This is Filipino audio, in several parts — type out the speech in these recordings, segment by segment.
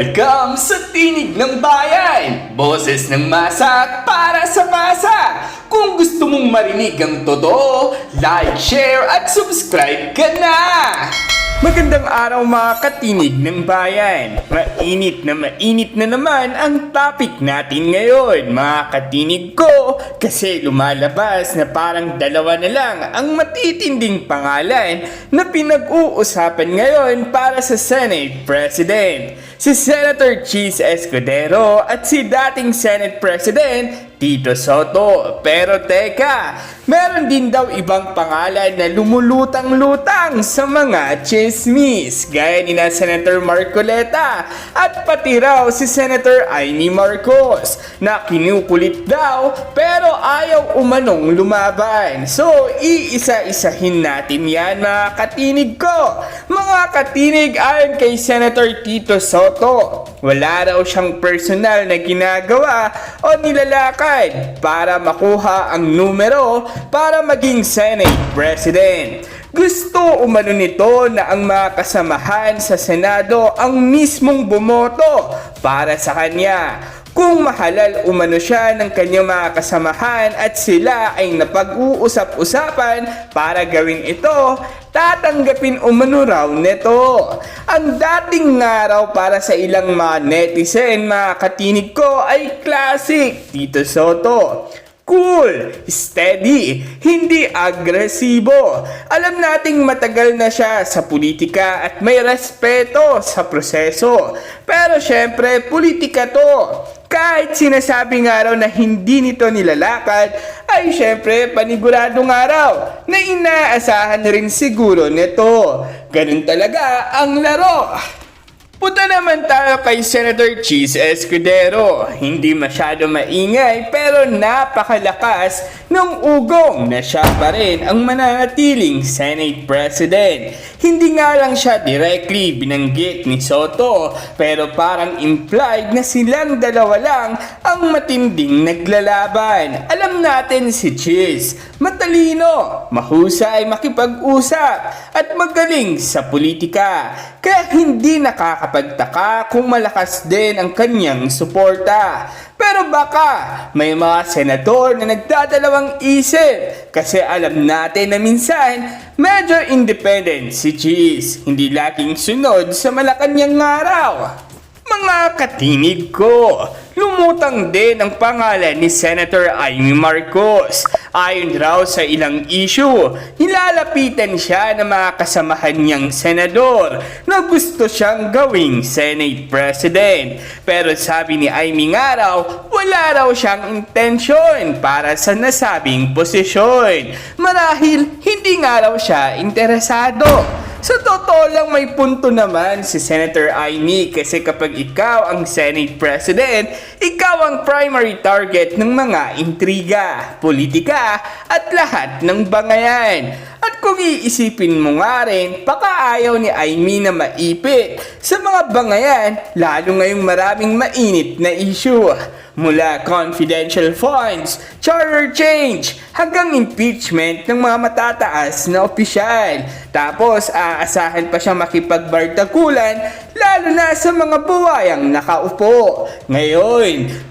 Welcome sa Tinig ng Bayan! Boses ng masa para sa masa! Kung gusto mong marinig ang totoo, like, share at subscribe ka na! Magandang araw mga katinig ng bayan. Mainit na mainit na naman ang topic natin ngayon mga katinig ko kasi lumalabas na parang dalawa na lang ang matitinding pangalan na pinag-uusapan ngayon para sa Senate President. Si Senator Cheese Escudero at si dating Senate President Tito Soto. Pero teka, meron din daw ibang pangalan na lumulutang-lutang sa mga chismis. Gaya ni na Senator Marcoleta at pati raw si Senator Amy Marcos na kinukulit daw pero ayaw umanong lumaban. So, iisa-isahin natin yan mga katinig ko. Mga katinig ayon kay Senator Tito Soto, wala raw siyang personal na ginagawa o nilalakad para makuha ang numero para maging Senate President. Gusto umano nito na ang mga kasamahan sa Senado ang mismong bumoto para sa kanya. Kung mahalal umano siya ng kanyang mga kasamahan at sila ay napag-uusap-usapan para gawin ito, tatanggapin umano raw nito. Ang dating nga raw para sa ilang mga netizen, mga katinig ko ay classic Tito Soto. Cool, steady, hindi agresibo. Alam nating matagal na siya sa politika at may respeto sa proseso. Pero syempre, politika to. Kahit sinasabi nga raw na hindi nito nilalakad, ay syempre paniguradong araw na inaasahan na rin siguro nito. Ganun talaga ang laro. Punta naman tayo kay Senator Cheese Escudero. Hindi masyado maingay pero napakalakas ng ugong na siya pa rin ang mananatiling Senate President. Hindi nga lang siya directly binanggit ni Soto pero parang implied na silang dalawa lang ang matinding naglalaban. Alam natin si Cheese, matalino, mahusay makipag-usap at magaling sa politika. Kaya hindi nakakapagtaka kung malakas din ang kanyang suporta. Pero baka may mga senador na nagdadalawang isip kasi alam natin na minsan medyo independent si Cheese. Hindi laging sunod sa Malacanang araw. Mga katinig ko, lumutang din ang pangalan ni Senator Amy Marcos. Ayon raw sa ilang issue, nilalapitan siya ng mga kasamahan niyang senador na gusto siyang gawing Senate President. Pero sabi ni Amy nga raw, wala raw siyang intensyon para sa nasabing posisyon. Marahil hindi nga raw siya interesado. Sa totoo lang may punto naman si Senator Amy kasi kapag ikaw ang Senate President, ikaw ang primary target ng mga intriga, politika at lahat ng bangayan. At kung iisipin mo nga rin, baka ayaw ni Amy na maipit sa mga bangayan lalo ngayong maraming mainit na issue. Mula confidential funds, charter change, hanggang impeachment ng mga matataas na opisyal. Tapos aasahan pa siya makipagbardakulan lalo na sa mga buwayang nakaupo. Ngayon,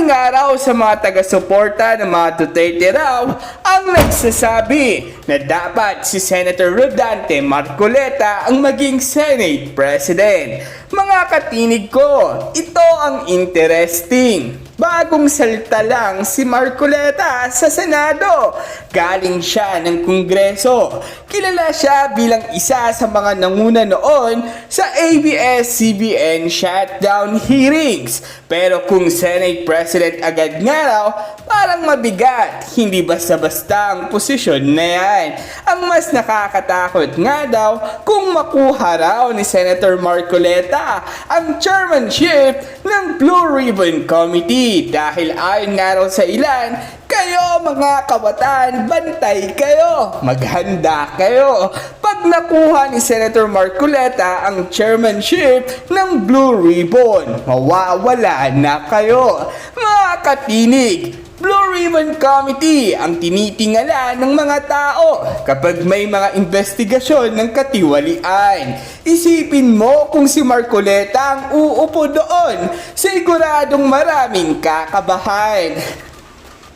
maraming araw sa mga taga-suporta ng mga Duterte raw ang nagsasabi na dapat si Senator Rodante Marcoleta ang maging Senate President. Mga katinig ko, ito ang interesting. Bagong salita lang si Marcoleta sa Senado. Galing siya ng Kongreso. Kilala siya bilang isa sa mga nanguna noon sa ABS-CBN shutdown hearings. Pero kung Senate President agad nga raw, parang mabigat. Hindi basta-basta ang posisyon na yan. Ang mas nakakatakot nga daw kung makuha raw ni Senator Marcoleta ang chairmanship ng Blue Ribbon Committee dahil ayon nga raw sa ilan, kayo mga kabataan, bantay kayo, maghanda kayo. Pag nakuha ni Senator Marcoleta ang chairmanship ng Blue Ribbon, mawawala na kayo. Mga katinig, Blue Ribbon Committee ang tinitingala ng mga tao kapag may mga investigasyon ng katiwalian. Isipin mo kung si Marcoleta ang uupo doon, siguradong maraming kakabahan.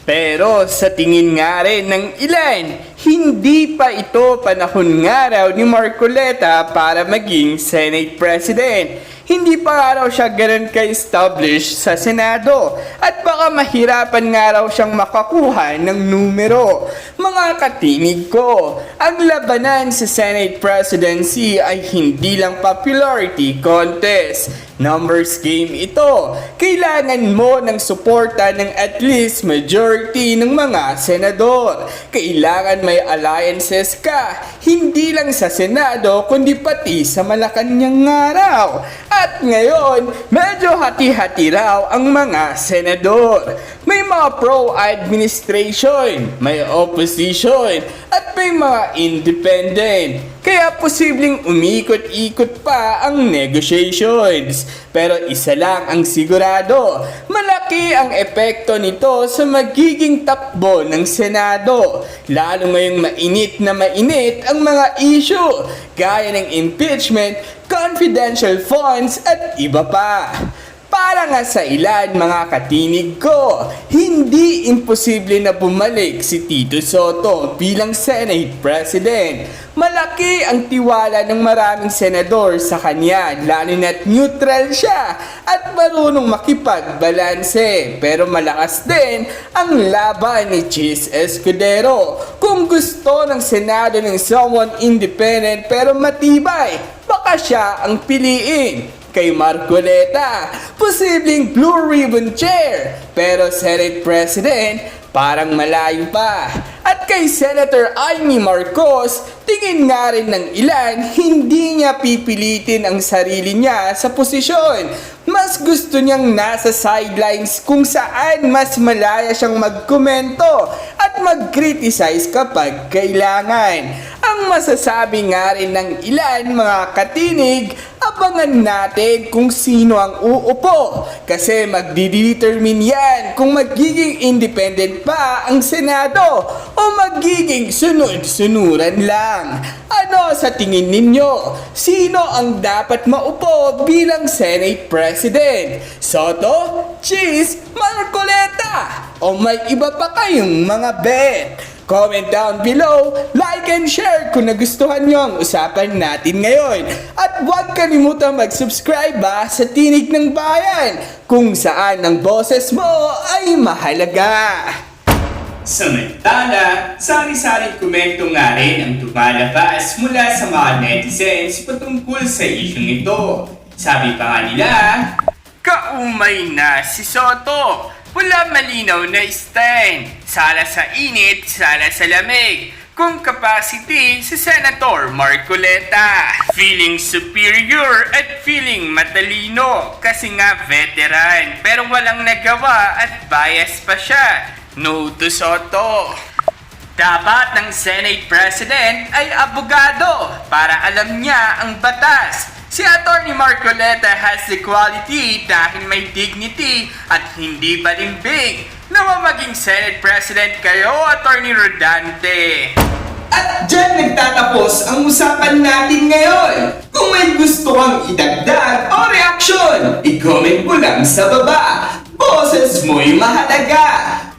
Pero sa tingin nga rin ng ilan, hindi pa ito panahon nga raw ni Marcoleta para maging Senate President. Hindi pa nga raw siya ganun ka-establish sa Senado at baka mahirapan nga raw siyang makakuha ng numero. Mga katinig ko, ang labanan sa Senate Presidency ay hindi lang popularity contest. Numbers game ito. Kailangan mo ng suporta ng at least majority ng mga senador. Kailangan may alliances ka, hindi lang sa Senado kundi pati sa Malacanang araw. At ngayon, medyo hati-hati raw ang mga senador. May mga pro-administration, may opposition, at may mga independent. Kaya posibleng umikot-ikot pa ang negotiations. Pero isa lang ang sigurado, malaki ang epekto nito sa magiging takbo ng Senado. Lalo ngayong mainit na mainit ang mga issue, gaya ng impeachment, confidential funds at iba pa. Para nga sa ilan mga katinig ko, hindi imposible na bumalik si Tito Soto bilang Senate President. Malaki ang tiwala ng maraming senador sa kanya, lalo na't neutral siya at marunong makipagbalanse. Pero malakas din ang laban ni Chis Escudero. Kung gusto ng Senado ng someone independent pero matibay, baka siya ang piliin kay Marcoleta, posibleng Blue Ribbon Chair, pero Senate President, parang malayo pa. At kay Senator Amy Marcos, tingin nga rin ng ilan, hindi niya pipilitin ang sarili niya sa posisyon. Mas gusto niyang nasa sidelines kung saan mas malaya siyang magkomento at mag-criticize kapag kailangan. Ang masasabi nga rin ng ilan mga katinig, abangan natin kung sino ang uupo kasi magdidetermine yan kung magiging independent pa ang Senado o magiging sunod-sunuran lang. Ano sa tingin ninyo? Sino ang dapat maupo bilang Senate President? Soto, Cheese, Marcoleta? O may iba pa kayong mga bet? Comment down below, like and share kung nagustuhan nyo ang usapan natin ngayon. At huwag kalimutang mag-subscribe ba sa Tinig ng Bayan kung saan ang boses mo ay mahalaga. Samantala, sari-saring komento nga rin ang tumalabas mula sa mga netizens patungkol sa isyong ito. Sabi pa nga nila, Kaumay na si Soto. Wala malinaw na stand. Sala sa init, sala sa lamig. Kung capacity si Senator Marcoleta. Feeling superior at feeling matalino kasi nga veteran. Pero walang nagawa at bias pa siya. No to Soto. Dapat ng Senate President ay abogado para alam niya ang batas. Si Atty. Marcoleta has the quality dahil may dignity at hindi balimbing na maging Senate President kayo, Atty. Rodante. At dyan nagtatapos ang usapan natin ngayon. Kung may gusto kang idagdag o reaksyon, i-comment mo lang sa baba. Boses mo'y mahalaga.